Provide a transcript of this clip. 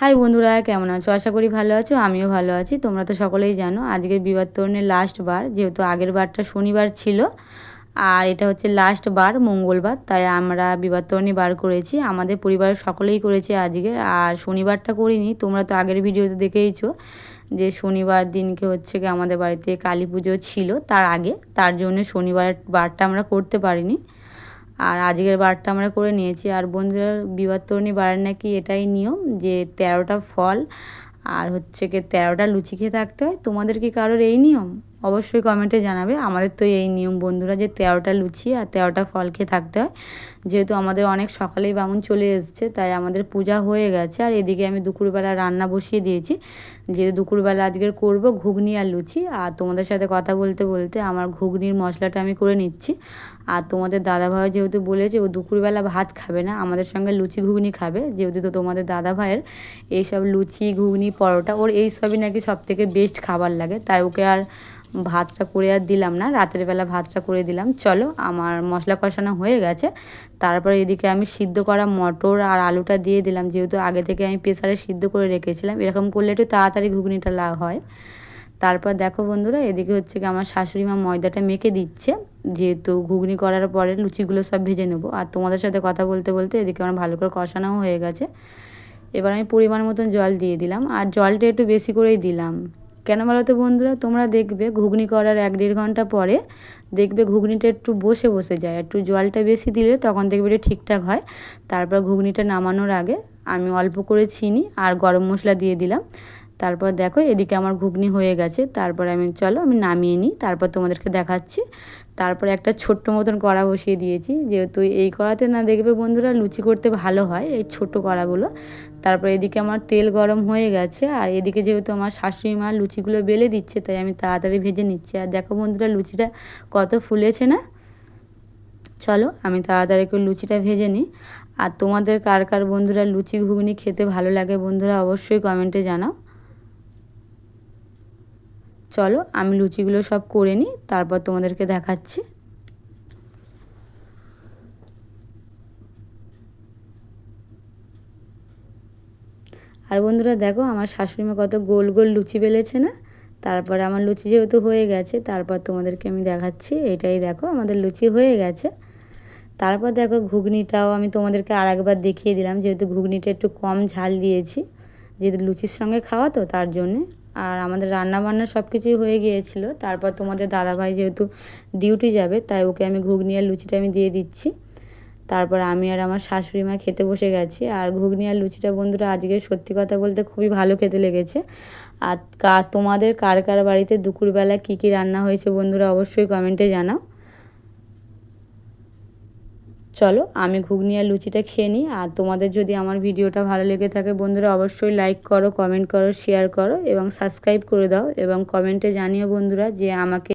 High বন্ধুরা, কেমন আছো? আশা করি ভালো আছো, আমিও ভালো আছি। তোমরা তো সকলেই জানো, আজকের বিবাদ তরণের লাস্ট বার, যেহেতু আগের বারটা শনিবার ছিল, আর এটা হচ্ছে লাস্ট বার, মঙ্গলবার, তাই আমরা বিবাদ তরণী বার করেছি। আমাদের পরিবারের সকলেই করেছে আজকে, আর শনিবারটা করিনি। তোমরা তো আগের ভিডিওতে দেখেইছো যে শনিবার দিনকে হচ্ছে কি আমাদের বাড়িতে কালী পুজো ছিল, তার আগে, তার জন্য শনিবার বারটা আমরা করতে পারিনি। আর আজকের বারটা আমরা করে নিয়েছি। আর বন্ধুরা বিবাদতরণী বারের নাকি এটাই নিয়ম যে তেরোটা ফল আর হচ্ছে কি তেরোটা লুচি খেয়ে থাকতে হয়। তোমাদের কি কারোর এই নিয়ম? অবশ্যই কমেন্টে জানাবে। আমাদের তো এই নিয়ম বন্ধুরা যে তেরোটা লুচি আর তেরোটা ফল খেয়ে থাকতে হয়। যেহেতু আমাদের অনেক সকালেই বামুন চলে এসছে, তাই আমাদের পূজা হয়ে গেছে। আর এদিকে আমি দুপুরবেলা রান্না বসিয়ে দিয়েছি। যেহেতু দুপুরবেলা আজকের করব ঘুগনি আর লুচি। আর তোমাদের সাথে কথা বলতে বলতে আমার ঘুগনির মশলাটা আমি করে নিচ্ছি। আর তোমাদের দাদাভাই যেহেতু বলেছে, ও দুপুরবেলা ভাত খাবে না, আমাদের সঙ্গে লুচি ঘুগনি খাবে। যেহেতু তো তোমাদের দাদাভাইয়ের এইসব লুচি, ঘুগনি, পরোটা, ওর এই সবই নাকি সব থেকে বেস্ট খাবার লাগে। তাই ওকে আর ভাতটা করে আর দিলাম না, রাতের বেলা ভাতটা করে দিলাম। চলো, আমার মশলা কষানো হয়ে গেছে। তারপরে এদিকে আমি সিদ্ধ করা মটর আর আলুটা দিয়ে দিলাম। যেহেতু আগে থেকে আমি প্রেসারে সিদ্ধ করে রেখেছিলাম, এরকম করলে একটু তাড়াতাড়ি ঘুগনিটা লাভ হয়। তারপর দেখো বন্ধুরা, এদিকে হচ্ছে কি আমার শাশুড়ি মা ময়দাটা মেখে দিচ্ছে। যেহেতু ঘুগনি করার পরে লুচিগুলো সব ভেজে নেব। আর তোমাদের সাথে কথা বলতে বলতে এদিকে আমার ভালো করে কষানোও হয়ে গেছে। এবার আমি পরিমাণ মতন জল দিয়ে দিলাম। আর জলটা একটু বেশি করেই দিলাম। কেন বলো তো বন্ধুরা? তোমরা দেখবে ঘুগনি করার এক দেড় ঘণ্টা পরে দেখবে ঘুগনিটা একটু বসে বসে যায়। একটু জলটা বেশি দিলে তখন দেখবে এটা ঠিকঠাক হয়। তারপর ঘুগনিটা নামানোর আগে আমি অল্প করে চিনি আর গরম মশলা দিয়ে দিলাম। তারপর দেখো এদিকে আমার ঘুগনি হয়ে গেছে। তারপর আমি, চলো আমি নামিয়ে নিই, তারপর তোমাদেরকে দেখাচ্ছি। তারপরে একটা ছোট্ট মতন কড়া বসিয়ে দিয়েছি। যেহেতু এই কড়াতে না দেখবে বন্ধুরা লুচি করতে ভালো হয়, এই ছোট কড়াগুলো। তারপর এদিকে আমার তেল গরম হয়ে গেছে, আর এদিকে যেহেতু আমার শাশুড়ি মা লুচিগুলো বেলে দিচ্ছে, তাই আমি তাড়াতাড়ি ভেজে নিচ্ছি। আর দেখো বন্ধুরা লুচিটা কত ফুলেছে না? চলো আমি তাড়াতাড়ি করে লুচিটা ভেজে নিই। আর তোমাদের কার কার বন্ধুরা লুচি ঘুগনি খেতে ভালো লাগে বন্ধুরা অবশ্যই কমেন্টে জানাও। চলো আমি লুচিগুলো সব করে নিই, তারপর তোমাদেরকে দেখাচ্ছি। আর বন্ধুরা দেখো, আমার শাশুড়িমা কত গোল গোল লুচি বেলেছে না? তারপরে আমার লুচি যেহেতু হয়ে গেছে, তারপর তোমাদেরকে আমি দেখাচ্ছি, এটাই দেখো, আমাদের লুচি হয়ে গেছে। তারপর দেখো, ঘুগনিটাও আমি তোমাদেরকে আর একবার দেখিয়ে দিলাম, যেহেতু ঘুগনিটা একটু কম ঝাল দিয়েছি, যেহেতু লুচির সঙ্গে খাওয়া তো তার জন্যে। আর আমাদের রান্না বান্না সব কিছুই হয়ে গিয়েছিল। তারপর তোমাদের দাদাভাই যেহেতু ডিউটি যাবে, তাই ওকে আমি ঘুগনি আর লুচিটা আমি দিয়ে দিচ্ছি। তারপর আমি আর আমার শাশুড়ি মা খেতে বসে গেছি। আর ঘুগনি আর লুচিটা বন্ধুরা আজকে সত্যি কথা বলতে খুবই ভালো খেতে লেগেছে। আর তোমাদের কার কার বাড়িতে দুপুরবেলা কী কী রান্না হয়েছে বন্ধুরা অবশ্যই কমেন্টে জানাও। চলো আমি ঘুগনি আর লুচিটা খেয়ে নিই। আর তোমাদের যদি আমার ভিডিওটা ভালো লেগে থাকে বন্ধুরা, অবশ্যই লাইক করো কমেন্ট করো শেয়ার করো এবং সাবস্ক্রাইব করে দাও এবং কমেন্টে জানিও বন্ধুরা যে আমাকে